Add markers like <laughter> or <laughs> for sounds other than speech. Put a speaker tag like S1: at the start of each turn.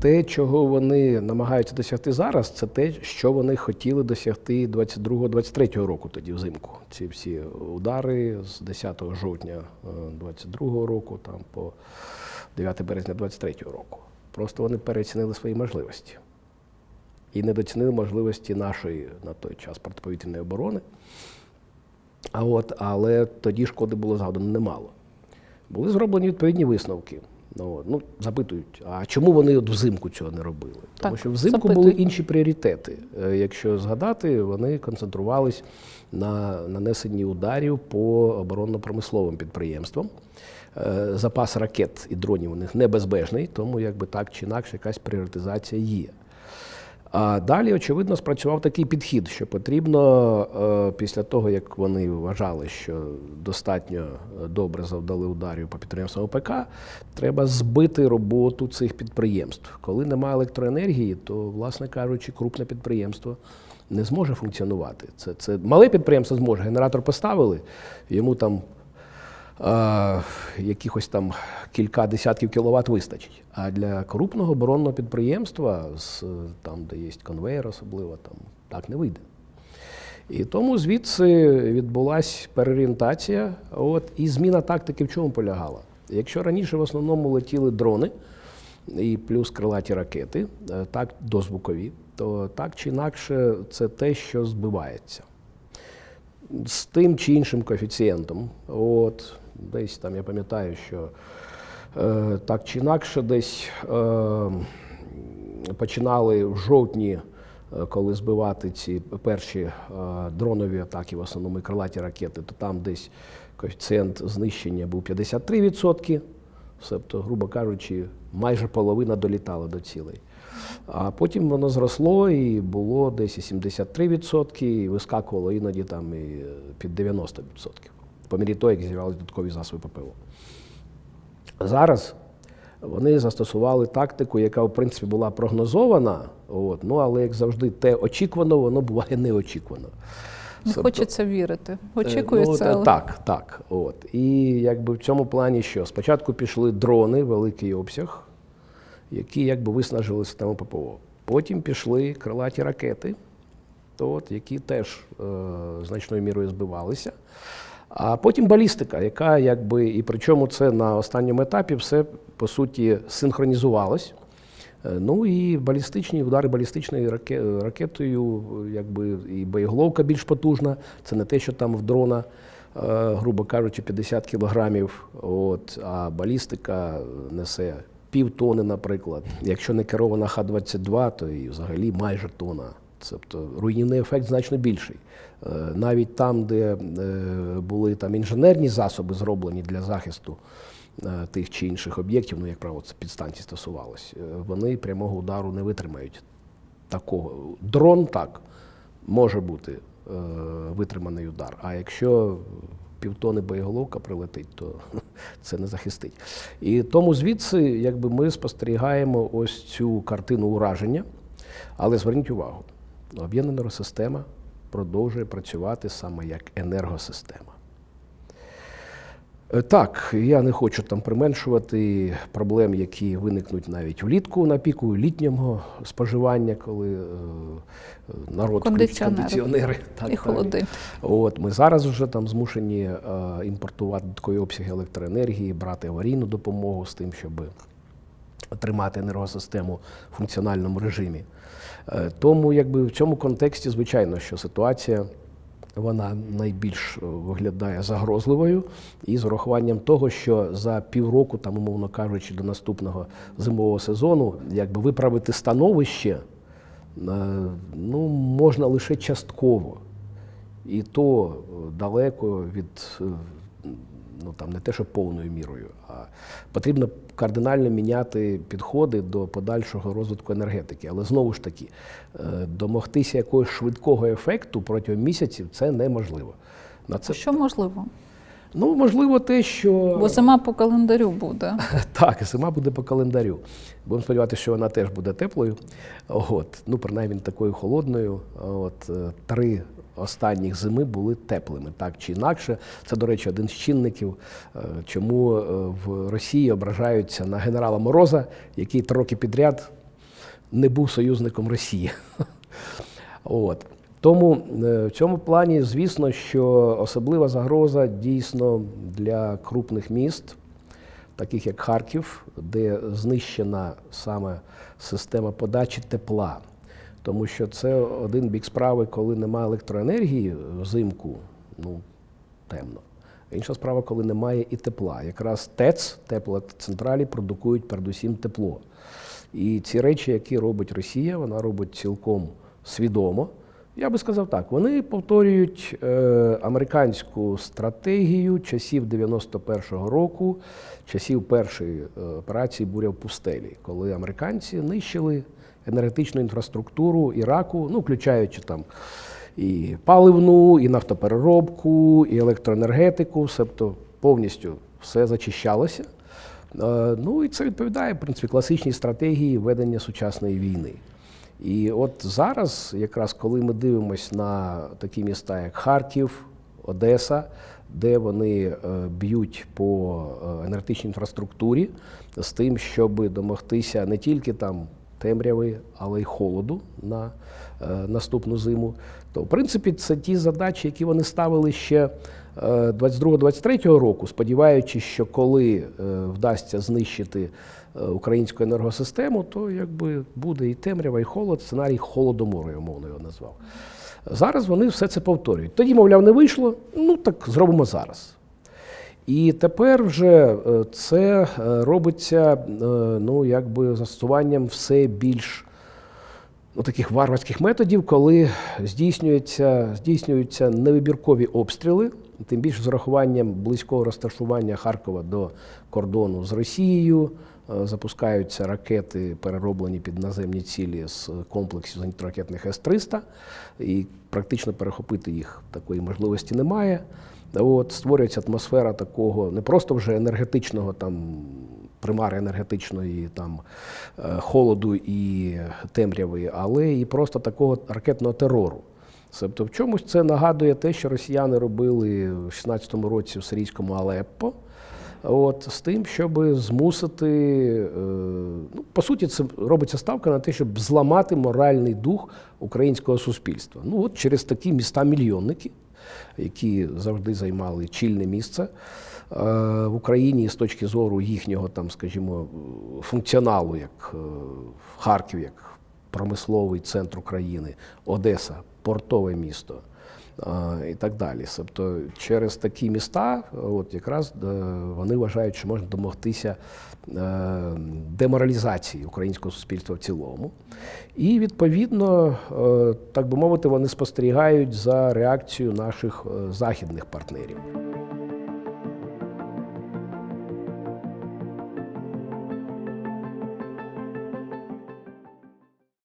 S1: те, чого вони намагаються досягти зараз, це те, що вони хотіли досягти 22-23 року, тоді взимку. Ці всі удари з 10 жовтня 22 року там, по 9 березня 23 року. Просто вони переоцінили свої можливості і недоцінили можливості нашої на той час протиповітряної оборони. А от, але тоді шкоди було згадано немало. Були зроблені відповідні висновки. Ну, ну, запитують, а чому вони от взимку цього не робили? Тому
S2: Так,
S1: що взимку
S2: запитують.
S1: були інші пріоритети. Е, Якщо згадати, вони концентрувались на нанесенні ударів по оборонно-промисловим підприємствам. Е, Запас ракет і дронів у них небезбежний, тому якби так чи інакше якась пріоритизація є. А далі, очевидно, спрацював такий підхід, що потрібно е, після того, як вони вважали, що достатньо е, добре завдали ударів по підприємствам ОПК, треба збити роботу цих підприємств. Коли немає електроенергії, то, власне кажучи, крупне підприємство не зможе функціонувати. Це, це мале підприємство зможе. Генератор поставили, йому там е, якихось там кілька десятків кіловат вистачить. А для крупного оборонного підприємства, з, е, там, де є конвейер, особливо, там так не вийде. І тому звідси відбулася переорієнтація. От, і зміна тактики в чому полягала? Якщо раніше в основному летіли дрони і плюс крилаті ракети, е, так дозвукові, то так чи інакше це те, що збивається з тим чи іншим коефіцієнтом. От, десь там я пам'ятаю, що е, так чи інакше десь е, починали в жовтні, е, коли збивати ці перші е, дронові атаки, в основному і крилаті ракети, то там десь коефіцієнт знищення був 53%, тобто, грубо кажучи, майже половина долітала до цілей. А потім воно зросло і було десь і 73%, і вискакувало іноді там і під 90%. По мірі того, як з'являлися додаткові засоби ППО. Зараз вони застосували тактику, яка, в принципі, була прогнозована, от, ну, але, як завжди, те очікувано, воно буває неочікувано.
S2: Не
S1: Тобто,
S2: хочеться вірити.
S1: Е,
S2: Очікується,
S1: Ну,
S2: але
S1: Так, так. От. І якби в цьому плані що? Спочатку пішли дрони, великий обсяг, які якби виснажили систему ППО. Потім пішли крилаті ракети, от, які теж е, значною мірою збивалися. А потім балістика, яка якби, і причому це на останньому етапі все по суті синхронізувалось. Е, Ну і балістичні удари балістичною раке- ракетою, якби і боєголовка більш потужна. Це не те, що там в дрона, е, грубо кажучи, 50 кілограмів. От, а балістика несе півтони, наприклад. Якщо не керована Х-22, то і взагалі майже тона. Тобто руйнівний ефект значно більший. Е, Навіть там, де е, були там інженерні засоби зроблені для захисту е, тих чи інших об'єктів, ну як правило, це підстанції стосувалось, вони прямого удару не витримають такого. Дрон так може бути витриманий удар. А якщо півтони боєголовка прилетить, то <laughs> це не захистить. І тому звідси, якби ми спостерігаємо ось цю картину ураження. Але зверніть увагу, об'єднана енергосистема продовжує працювати саме як енергосистема. Е, Так, я не хочу там применшувати проблем, які виникнуть навіть влітку на піку літнього споживання, коли е, е, народ
S2: Кондиціонери.
S1: кондиціонери. Так,
S2: і холоди.
S1: От ми зараз вже там змушені е, імпортувати додаткові обсяги електроенергії, брати аварійну допомогу з тим, щоб тримати енергосистему в функціональному режимі. Е, Тому, якби в цьому контексті, звичайно, що ситуація вона найбільш е, виглядає загрозливою, і з урахуванням того, що за півроку, там, умовно кажучи, до наступного зимового сезону, якби виправити становище, е, ну, можна лише частково. І то далеко від ну там не те, що повною мірою, а потрібно кардинально міняти підходи до подальшого розвитку енергетики. Але знову ж таки, е, домогтися якогось швидкого ефекту протягом місяців це неможливо. На це
S2: Що можливо?
S1: ну можливо те, що
S2: Бо зима по календарю буде. <laughs>
S1: так, зима буде по календарю. Будемо сподіватися, що вона теж буде теплою. От, ну, принаймні такою холодною. От, е, три останніх зими були теплими, так чи інакше. Це, до речі, один з чинників, е, чому е, в Росії ображаються на генерала Мороза, який три роки підряд не був союзником Росії. <laughs> От. Тому е, в цьому плані, звісно, що особлива загроза дійсно для крупних міст, таких як Харків, де знищена саме система подачі тепла. Тому що це один бік справи, коли немає електроенергії взимку, ну темно. Інша справа, коли немає і тепла. Якраз ТЕЦ, теплоцентралі, продукують передусім тепло. І ці речі, які робить Росія, вона робить цілком свідомо. Я би сказав так: вони повторюють е, американську стратегію часів 91-го року, часів першої е, операції Буря в пустелі, коли американці нищили енергетичну інфраструктуру Іраку, ну, включаючи там і паливну, і нафтопереробку, і електроенергетику, тобто повністю все зачищалося. Е, Ну і це відповідає в принципі класичній стратегії ведення сучасної війни. І от зараз, якраз коли ми дивимося на такі міста, як Харків, Одеса, де вони е, б'ють по е, енергетичній інфраструктурі з тим, щоб домогтися не тільки там темряви, але й холоду на е, наступну зиму. То, в принципі, це ті задачі, які вони ставили ще 22-23 року, сподіваючись, що коли е, вдасться знищити е, українську енергосистему, то якби буде і темрява, і холод, сценарій холодомору, я умовно його назвав. Зараз вони все це повторюють. Тоді, мовляв, не вийшло, ну так зробимо зараз. І тепер вже е, це е, робиться е, ну, якби застосуванням все більш ну, таких варварських методів, коли здійснюються, здійснюються невибіркові обстріли, тим більше з урахуванням близького розташування Харкова до кордону з Росією. Запускаються ракети, перероблені під наземні цілі з комплексів зенітно-ракетних С-300, і практично перехопити їх такої можливості немає. От, створюється атмосфера такого не просто вже енергетичного там примари енергетичної там е, холоду і темряви, але і просто такого ракетного терору. Тобто в чомусь це нагадує те, що росіяни робили в 16-му році в сирійському Алеппо. От, з тим, щоб змусити, е, ну, по суті, це робиться ставка на те, щоб зламати моральний дух українського суспільства. Ну от через такі міста-мільйонники, які завжди займали чільне місце е, в Україні з точки зору їхнього, там, скажімо, функціоналу, як е, Харків, як промисловий центр України, Одеса, портове місто. І так далі. Тобто через такі міста, от якраз е, вони вважають, що можна домогтися е, деморалізації українського суспільства в цілому. І відповідно, е, так би мовити, вони спостерігають за реакцією наших західних партнерів.